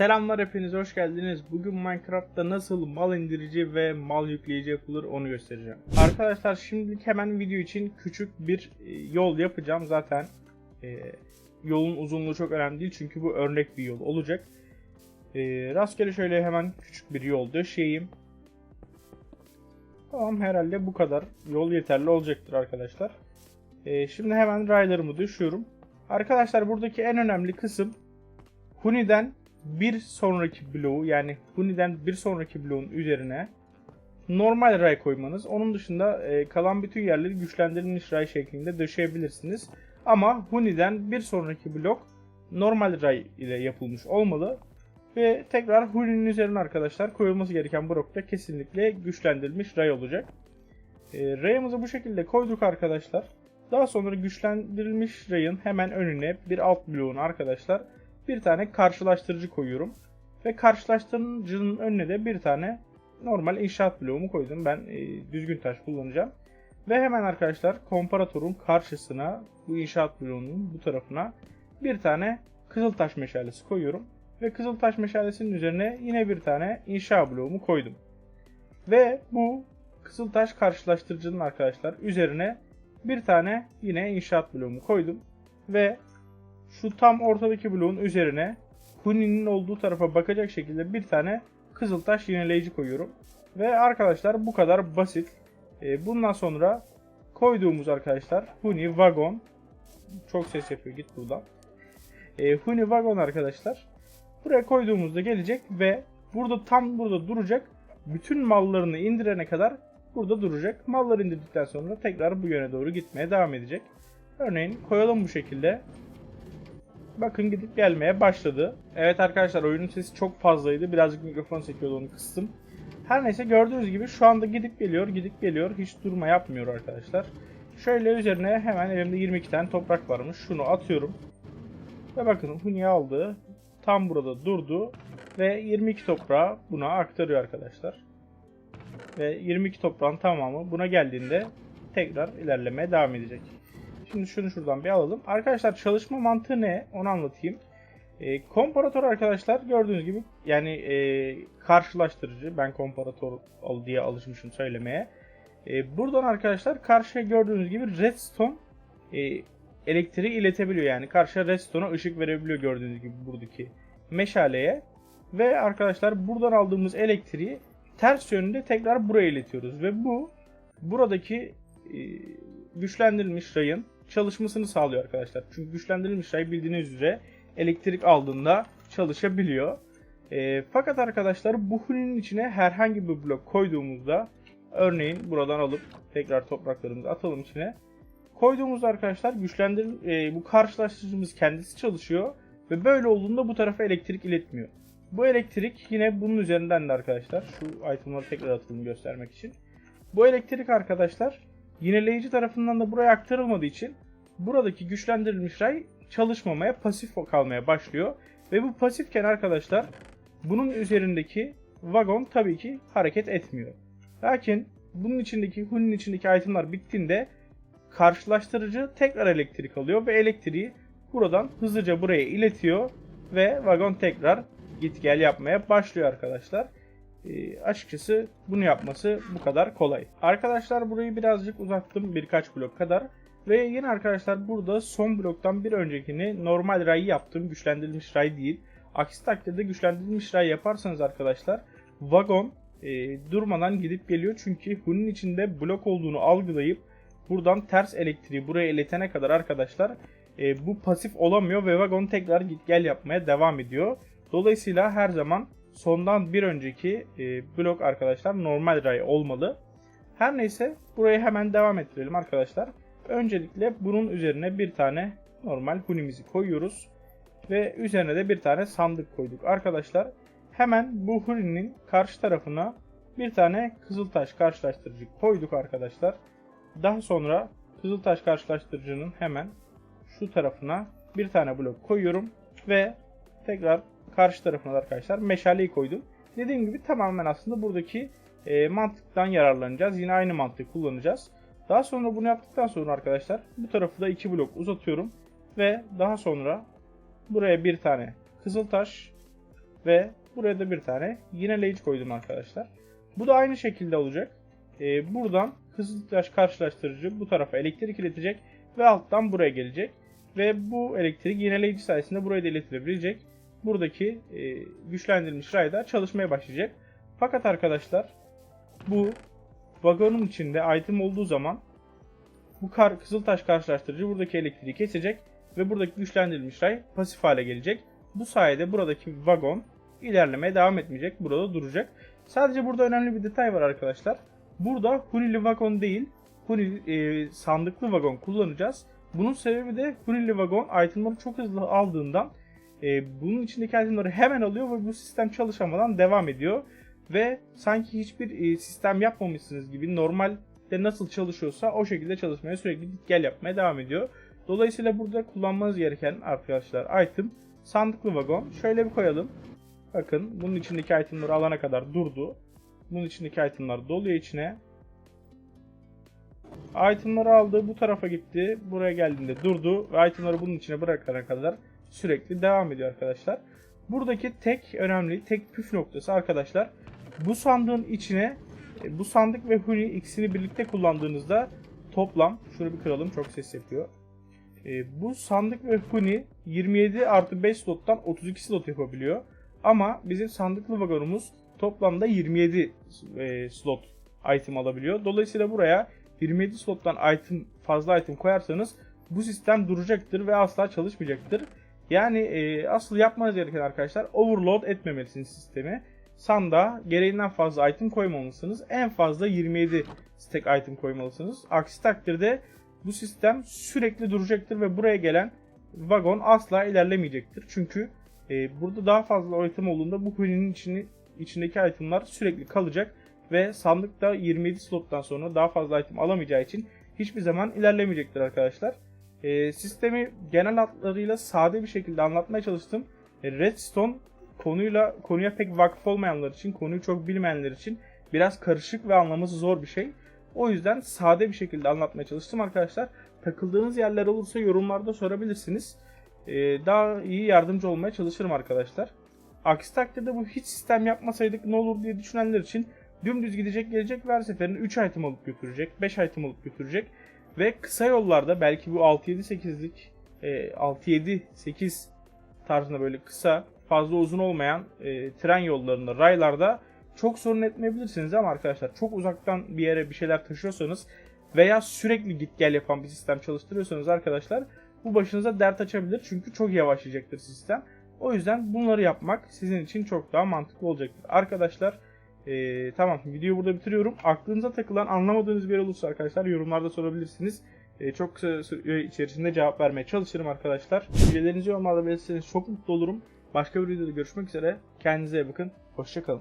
Selamlar hepiniz hoş geldiniz. Bugün Minecraft'ta nasıl mal indirici ve mal yükleyici yapılır onu göstereceğim. Arkadaşlar şimdilik hemen video için küçük bir e, yol yapacağım. Zaten e, yolun uzunluğu çok önemli değil çünkü bu örnek bir yol olacak. E, rastgele şöyle hemen küçük bir yol döşeyeyim. Tamam herhalde bu kadar. Yol yeterli olacaktır arkadaşlar. E, şimdi hemen raylarımı düşüyorum. Arkadaşlar buradaki en önemli kısım Huni'den bir sonraki bloğu yani Huni'den bir sonraki bloğun üzerine normal ray koymanız. Onun dışında e, kalan bütün yerleri güçlendirilmiş ray şeklinde döşeyebilirsiniz. Ama Huni'den bir sonraki blok normal ray ile yapılmış olmalı. Ve tekrar Huni'nin üzerine arkadaşlar koyulması gereken blokta kesinlikle güçlendirilmiş ray olacak. E, rayımızı bu şekilde koyduk arkadaşlar. Daha sonra güçlendirilmiş rayın hemen önüne bir alt bloğun arkadaşlar bir tane karşılaştırıcı koyuyorum. Ve karşılaştırıcının önüne de bir tane normal inşaat bloğumu koydum. Ben e, düzgün taş kullanacağım. Ve hemen arkadaşlar komparatorun karşısına bu inşaat bloğunun bu tarafına bir tane kızıl taş meşalesi koyuyorum. Ve kızıl taş meşalesinin üzerine yine bir tane inşa bloğumu koydum. Ve bu kızıl taş karşılaştırıcının arkadaşlar üzerine bir tane yine inşaat bloğumu koydum. Ve şu tam ortadaki bloğun üzerine Huni'nin olduğu tarafa bakacak şekilde bir tane kızıltaş yineleyici koyuyorum. Ve arkadaşlar bu kadar basit. E, bundan sonra koyduğumuz arkadaşlar Huni Wagon çok ses yapıyor git buradan. E, Huni Wagon arkadaşlar buraya koyduğumuzda gelecek ve burada tam burada duracak. Bütün mallarını indirene kadar burada duracak. Malları indirdikten sonra tekrar bu yöne doğru gitmeye devam edecek. Örneğin koyalım bu şekilde. Bakın gidip gelmeye başladı. Evet arkadaşlar oyunun sesi çok fazlaydı. Birazcık mikrofon sekiyordu onu kıstım. Her neyse gördüğünüz gibi şu anda gidip geliyor, gidip geliyor. Hiç durma yapmıyor arkadaşlar. Şöyle üzerine hemen elimde 22 tane toprak varmış. Şunu atıyorum. Ve bakın Huni aldı. Tam burada durdu. Ve 22 toprağı buna aktarıyor arkadaşlar. Ve 22 toprağın tamamı buna geldiğinde tekrar ilerlemeye devam edecek. Şimdi şunu şuradan bir alalım. Arkadaşlar çalışma mantığı ne? Onu anlatayım. E, komparatör arkadaşlar gördüğünüz gibi yani e, karşılaştırıcı. Ben komparatör diye alışmışım söylemeye. E, buradan arkadaşlar karşıya gördüğünüz gibi redstone e, elektriği iletebiliyor. Yani karşıya redstone'a ışık verebiliyor gördüğünüz gibi buradaki meşaleye. Ve arkadaşlar buradan aldığımız elektriği ters yönde tekrar buraya iletiyoruz. Ve bu buradaki e, güçlendirilmiş rayın çalışmasını sağlıyor arkadaşlar. Çünkü güçlendirilmiş ray bildiğiniz üzere elektrik aldığında çalışabiliyor. E, fakat arkadaşlar bu hulinin içine herhangi bir blok koyduğumuzda örneğin buradan alıp tekrar topraklarımızı atalım içine. Koyduğumuzda arkadaşlar güçlendir e, bu karşılaştırıcımız kendisi çalışıyor ve böyle olduğunda bu tarafa elektrik iletmiyor. Bu elektrik yine bunun üzerinden de arkadaşlar şu itemları tekrar atalım göstermek için. Bu elektrik arkadaşlar yineleyici tarafından da buraya aktarılmadığı için buradaki güçlendirilmiş ray çalışmamaya, pasif kalmaya başlıyor. Ve bu pasifken arkadaşlar bunun üzerindeki vagon tabii ki hareket etmiyor. Lakin bunun içindeki, hunun içindeki itemlar bittiğinde karşılaştırıcı tekrar elektrik alıyor ve elektriği buradan hızlıca buraya iletiyor ve vagon tekrar git gel yapmaya başlıyor arkadaşlar. E, açıkçası bunu yapması bu kadar kolay. Arkadaşlar burayı birazcık uzattım birkaç blok kadar. Ve yine arkadaşlar burada son bloktan bir öncekini normal ray yaptım. Güçlendirilmiş ray değil. Aksi takdirde güçlendirilmiş ray yaparsanız arkadaşlar vagon e, durmadan gidip geliyor. Çünkü bunun içinde blok olduğunu algılayıp buradan ters elektriği buraya iletene kadar arkadaşlar e, bu pasif olamıyor ve vagon tekrar git gel yapmaya devam ediyor. Dolayısıyla her zaman sondan bir önceki e, blok arkadaşlar normal ray olmalı. Her neyse burayı hemen devam ettirelim arkadaşlar. Öncelikle bunun üzerine bir tane normal hunimizi koyuyoruz. Ve üzerine de bir tane sandık koyduk. Arkadaşlar hemen bu huninin karşı tarafına bir tane kızıltaş karşılaştırıcı koyduk arkadaşlar. Daha sonra kızıltaş karşılaştırıcının hemen şu tarafına bir tane blok koyuyorum. Ve tekrar karşı tarafına da arkadaşlar meşaleyi koydum. Dediğim gibi tamamen aslında buradaki e, mantıktan yararlanacağız. Yine aynı mantığı kullanacağız. Daha sonra bunu yaptıktan sonra arkadaşlar bu tarafı da iki blok uzatıyorum. Ve daha sonra buraya bir tane kızıl taş Ve buraya da bir tane yineleyici koydum arkadaşlar. Bu da aynı şekilde olacak. Ee, buradan kızıltaş karşılaştırıcı bu tarafa elektrik iletecek ve alttan buraya gelecek. Ve bu elektrik yineleyici sayesinde buraya da iletilebilecek. Buradaki e, güçlendirilmiş rayda çalışmaya başlayacak. Fakat arkadaşlar bu vagonun içinde item olduğu zaman bu kar, kızıltaş karşılaştırıcı buradaki elektriği kesecek ve buradaki güçlendirilmiş ray pasif hale gelecek. Bu sayede buradaki vagon ilerlemeye devam etmeyecek. Burada duracak. Sadece burada önemli bir detay var arkadaşlar. Burada hunili vagon değil, hunili, e, sandıklı vagon kullanacağız. Bunun sebebi de hunili vagon itemları çok hızlı aldığından e, bunun içindeki itemleri hemen alıyor ve bu sistem çalışamadan devam ediyor. Ve sanki hiçbir e, sistem yapmamışsınız gibi normalde nasıl çalışıyorsa o şekilde çalışmaya sürekli git gel yapmaya devam ediyor. Dolayısıyla burada kullanmanız gereken arkadaşlar item sandıklı vagon. Şöyle bir koyalım. Bakın bunun içindeki itemleri alana kadar durdu. Bunun içindeki itemler doluyor içine. Itemları aldı bu tarafa gitti. Buraya geldiğinde durdu ve itemları bunun içine bırakana kadar sürekli devam ediyor arkadaşlar. Buradaki tek önemli, tek püf noktası arkadaşlar. Bu sandığın içine e, bu sandık ve Huni ikisini birlikte kullandığınızda toplam, şunu bir kıralım çok ses yapıyor. E, bu sandık ve Huni 27 artı 5 slottan 32 slot yapabiliyor. Ama bizim sandıklı vagonumuz toplamda 27 e, slot item alabiliyor. Dolayısıyla buraya 27 slottan item fazla item koyarsanız bu sistem duracaktır ve asla çalışmayacaktır. Yani e, asıl yapmanız gereken arkadaşlar overload etmemelisiniz sistemi. Sanda gereğinden fazla item koymamalısınız. En fazla 27 stack item koymalısınız. Aksi takdirde bu sistem sürekli duracaktır ve buraya gelen vagon asla ilerlemeyecektir. Çünkü e, burada daha fazla item olduğunda bu hüninin içini, içindeki itemlar sürekli kalacak ve sandıkta 27 slottan sonra daha fazla item alamayacağı için hiçbir zaman ilerlemeyecektir arkadaşlar. E, sistemi genel hatlarıyla sade bir şekilde anlatmaya çalıştım. E, Redstone konuyla konuya pek vakıf olmayanlar için, konuyu çok bilmeyenler için biraz karışık ve anlaması zor bir şey. O yüzden sade bir şekilde anlatmaya çalıştım arkadaşlar. Takıldığınız yerler olursa yorumlarda sorabilirsiniz. Ee, daha iyi yardımcı olmaya çalışırım arkadaşlar. Aksi takdirde bu hiç sistem yapmasaydık ne olur diye düşünenler için dümdüz gidecek gelecek ve her seferinde 3 item alıp götürecek, 5 item alıp götürecek. Ve kısa yollarda belki bu 6-7-8'lik, 6-7-8 tarzında böyle kısa, fazla uzun olmayan e, tren yollarında, raylarda çok sorun etmeyebilirsiniz ama arkadaşlar çok uzaktan bir yere bir şeyler taşıyorsanız veya sürekli git gel yapan bir sistem çalıştırıyorsanız arkadaşlar bu başınıza dert açabilir çünkü çok yavaşlayacaktır sistem. O yüzden bunları yapmak sizin için çok daha mantıklı olacaktır. Arkadaşlar ee, tamam videoyu burada bitiriyorum. Aklınıza takılan anlamadığınız bir yer olursa arkadaşlar yorumlarda sorabilirsiniz. Ee, çok kısa süre içerisinde cevap vermeye çalışırım arkadaşlar. Üyelerinizi yorumlarda belirtirseniz çok mutlu olurum. Başka bir videoda görüşmek üzere. Kendinize iyi bakın. Hoşçakalın.